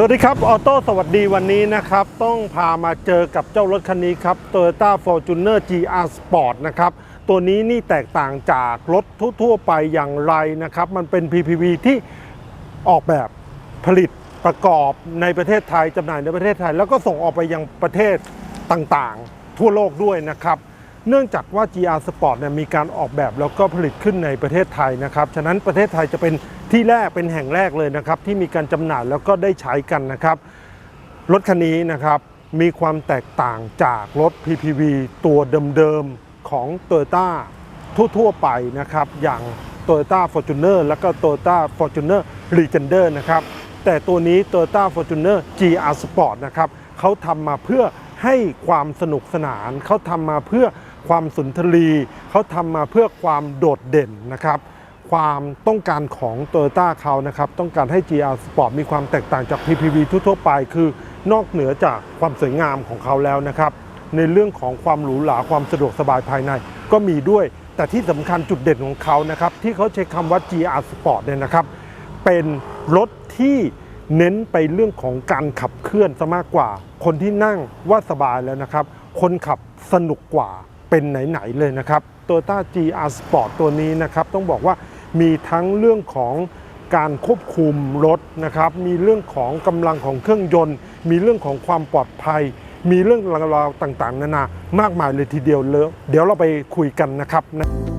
สวัสดีครับ ออโต้สวัสดีวันนี้นะครับ ต้องพามาเจอกับเจ้ารถคันนี้ครับ Toyota Fortuner GR Sport นะครับ ตัวนี้นี่แตกต่างจากรถทั่วๆไปอย่างไรนะครับ มันเป็น PPV ที่ออกแบบผลิตประกอบในประเทศไทยจำหน่ายในประเทศไทย แล้วก็ส่งออกไปยังประเทศต่างๆ ทั่วโลกด้วยนะครับ เนื่องจากว่า GR Sport เนี่ยมีการออกแบบแล้วก็ผลิตขึ้นในประเทศไทยนะครับ ฉะนั้นประเทศไทยจะเป็นที่แรกเป็นแห่งแรกเลยนะครับ ที่มีการจำหน่ายแล้วก็ได้ใช้กันนะครับ รถคันนี้นะครับมีความแตกต่างจากรถ PPV ตัวเดิมๆของ Toyota ทั่วๆไปนะครับ อย่าง Toyota Fortuner แล้วก็ Toyota Fortuner Legender นะครับ แต่ตัวนี้ Toyota Fortuner GR Sport นะครับเขาทำมาเพื่อให้ความสนุกสนานเขาทำมาเพื่อ ความสุนทรีเขาทำมาเพื่อความโดดเด่นนะครับ ความต้องการของ t o y ต้าเขานะครับ ต้องการให้ GR Sport มีความแตกต่างจาก PPV ทั่วๆไป คือนอกเหนือจากความสวยงามของเขาแล้วนะครับ ในเรื่องของความหรูหราความสะดวกสบายภายในก็มีด้วย แต่ที่สำคัญจุดเด่นของเขานะครับ ที่เขาใช้คำว่า GR Sport เนี่ยนะครับ เป็นรถที่เน้นไปเรื่องของการขับเคลื่อนซะมากกว่า คนที่นั่งว่าสบายแล้วนะครับ คนขับสนุกกว่า เป็นไหนๆเลยนะครับ Toyota GR Sport ตัวนี้นะครับ ต้องบอกว่ามีทั้งเรื่องของการควบคุมรถนะครับ มีเรื่องของกำลังของเครื่องยนต์ มีเรื่องของความปลอดภัย มีเรื่องราวต่างๆ นานามากมายเลยทีเดียวเลยเดี๋ยวเราไปคุยกันนะครับนะ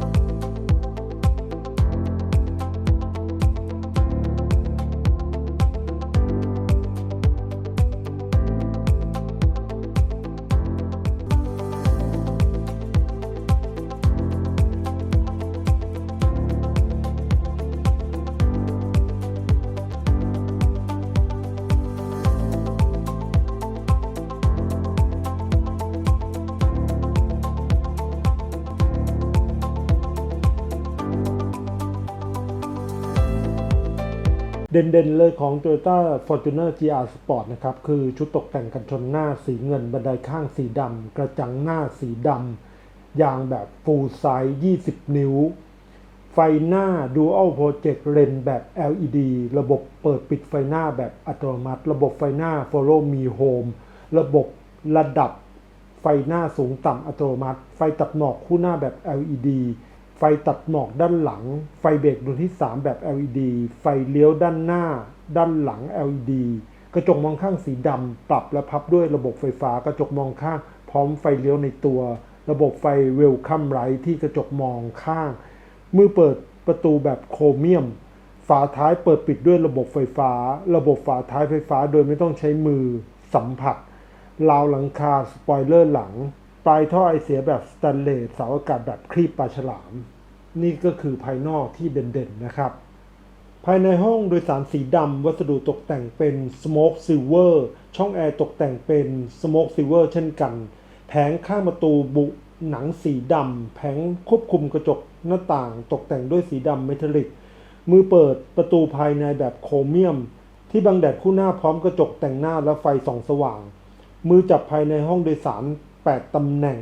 เด่นๆเลยของ Toyota Fortuner GR Sport นะครับ คือชุดตกแต่งกันชนหน้าสีเงิน บันไดข้างสีดำ กระจังหน้าสีดำ ยางแบบ full size 20 นิ้ว ไฟหน้า Dual Project Lens แบบ LED ระบบเปิดปิดไฟหน้าแบบอัตโนมัติ ระบบไฟหน้า Follow Me Home ระบบระดับไฟหน้าสูงต่ำอัตโนมัติ ไฟตัดหมอกคู่หน้าแบบ LED ไฟตัดหมอกด้านหลัง ไฟเบรกดวงที่ 3 แบบ LED ไฟเลี้ยวด้านหน้า ด้านหลัง LED กระจกมองข้างสีดำปรับและพับด้วยระบบไฟฟ้ากระจกมองข้างพร้อมไฟเลี้ยวในตัว ระบบไฟเวลคัมไรที่กระจกมองข้าง มือเปิดประตูแบบโครเมียม ฝาท้ายเปิดปิดด้วยระบบไฟฟ้า ระบบฝาท้ายไฟฟ้าโดยไม่ต้องใช้มือสัมผัสราวหลังคาสปอยเลอร์หลัง ปลายท่อไอเสียแบบสแตนเลสเสาอากาศแบบคลีปปลาฉลาม นี่ก็คือภายนอกที่เด่นๆนะครับ ภายในห้องโดยสารสีดำวัสดุตกแต่งเป็น Smoke Silver ช่องแอร์ตกแต่งเป็น Smoke Silver เช่นกัน แผงข้างประตูบุหนังสีดำแผงควบคุมกระจกหน้าต่าง ตกแต่งด้วยสีดำเมทัลลิก มือเปิดประตูภายในแบบโครเมียม ที่บังแดดคู่หน้าพร้อมกระจกแต่งหน้าและไฟส่องสว่าง มือจับภายในห้องโดยสาร 8 ตำแหน่ง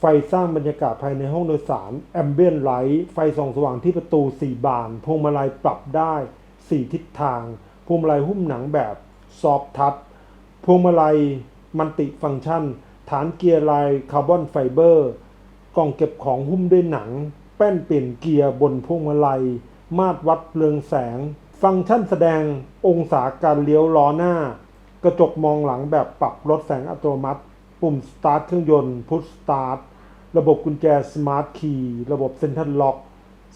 ไฟสร้างบรรยากาศภายในห้องโดยสาร แอมเบียนไลท์ ไฟส่องสว่างที่ประตู 4 บาน พวงมาลัยปรับได้ 4 ทิศทาง พวงมาลัยหุ้มหนังแบบซอฟทัช พวงมาลัยมัลติฟังก์ชัน ฐานเกียร์ลายคาร์บอนไฟเบอร์ กล่องเก็บของหุ้มด้วยหนัง แป้นเปลี่ยนเกียร์บนพวงมาลัย มาตรวัดเรืองแสง ฟังก์ชันแสดงองศาการเลี้ยวล้อหน้า กระจกมองหลังแบบปรับลดแสงอัตโนมัติ ปุ่มสตาร์ทเครื่องยนต์พุชสตาร์ทระบบกุญแจสมาร์ทคีย์ระบบเซ็นทรัลล็อก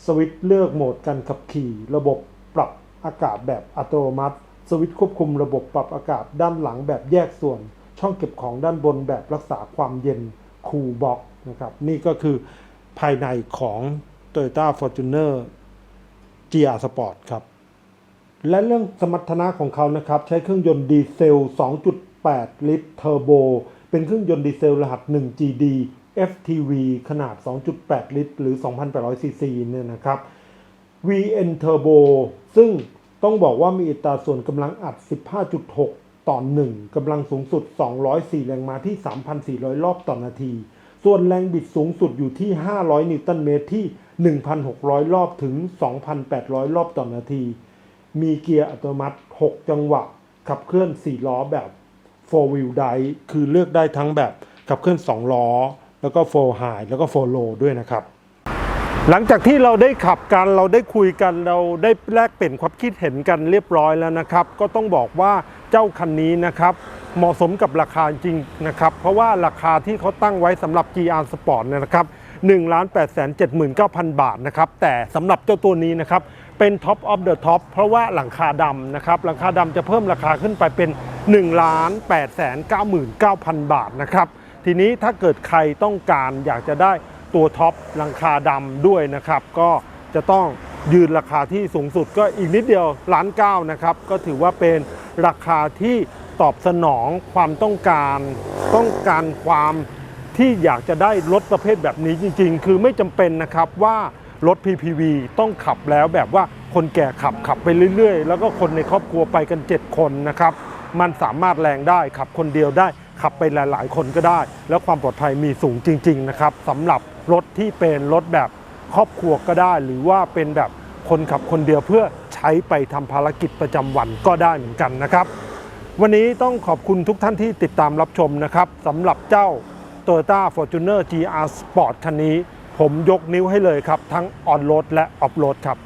สวิตช์เลือกโหมดการขับขี่ ระบบปรับอากาศแบบอัตโนมัติ สวิตช์ควบคุมระบบปรับอากาศด้านหลังแบบแยกส่วน ช่องเก็บของด้านบนแบบรักษาความเย็นคูลบ็อกนะครับนี่ก็คือภายในของ Toyota Fortuner GR Sport ครับ และเรื่องสมรรถนะของเขานะครับ ใช้เครื่องยนต์ดีเซล 2.8 ลิตรเทอร์โบ เป็นเครื่องยนต์ดีเซลรหัส 1GD FTV ขนาด 2.8 ลิตร หรือ 2,800 ซีซีเนี่ยนะครับ VN Turbo ซึ่งต้องบอกว่ามีอัตราส่วนกำลังอัด 15.6 ต่อ 1กำลังสูงสุด 204 แรงม้าที่ 3,400 รอบต่อนาที ส่วนแรงบิดสูงสุดอยู่ที่ 500 นิวตันเมตรที่ 1,600 รอบถึง 2,800 รอบต่อนาที มีเกียร์อัตโนมัติ 6 จังหวะขขับเคลื่อน 4 ล้อแบบ 4 wheel drive คือเลือกได้ทั้งแบบขับเคลื่อน 2 ล้อ แล้วก็4 high แล้วก็4 low ด้วยนะครับ หลังจากที่เราได้ขับกันเราได้คุยกันเราได้แลกเปลี่ยนความคิดเห็นกันเรียบร้อยแล้วนะครับ ก็ต้องบอกว่าเจ้าคันนี้นะครับเหมาะสมกับราคาจริงนะครับ เพราะว่าราคาที่เขาตั้งไว้สำหรับ GR Sport เนี่ยนะครับ1 8 7 9 0 0 0 บาทนะครับ แต่สำหรับเจ้าตัวนี้นะครับ เป็น Top of the Top เพราะว่าหลังคาดำนะครับหลังคาดำจะเพิ่มราคาขึ้นไปเป็น 1 8 9 9 0 0 0 บาทนะครับทีนี้ถ้าเกิดใครต้องการอยากจะได้ตัวท็อปหลังคาดำด้วยนะครับก็จะต้องยืนราคาที่สูงสุดก็อีกนิดเดียวล้านเก้านะครับก็ถือว่าเป็นราคาที่ตอบสนองความต้องการต้องการความที่อยากจะได้รถประเภทแบบนี้จริง ๆ คือไม่จำเป็นนะครับว่า รถ PPV ต้องขับแล้วแบบว่าคนแก่ขับขับไปเรื่อย ๆ แล้วก็คนในครอบครัวไปกัน 7 คนนะครับ มันสามารถแรงได้ขับคนเดียวได้ ขับไปหลาย ๆ คนก็ได้ แล้วความปลอดภัยมีสูงจริง ๆ นะครับสำหรับรถที่เป็นรถแบบครอบครัวก็ได้ หรือว่าเป็นแบบคนขับคนเดียวเพื่อใช้ไปทำภารกิจประจำวันก็ได้เหมือนกันนะครับ วันนี้ต้องขอบคุณทุกท่านที่ติดตามรับชมนะครับสำหรับเจ้า Toyota Fortuner GR Sport คันนี้ ผมยกนิ้วให้เลยครับ ทั้งออนโรดและออฟโรดครับ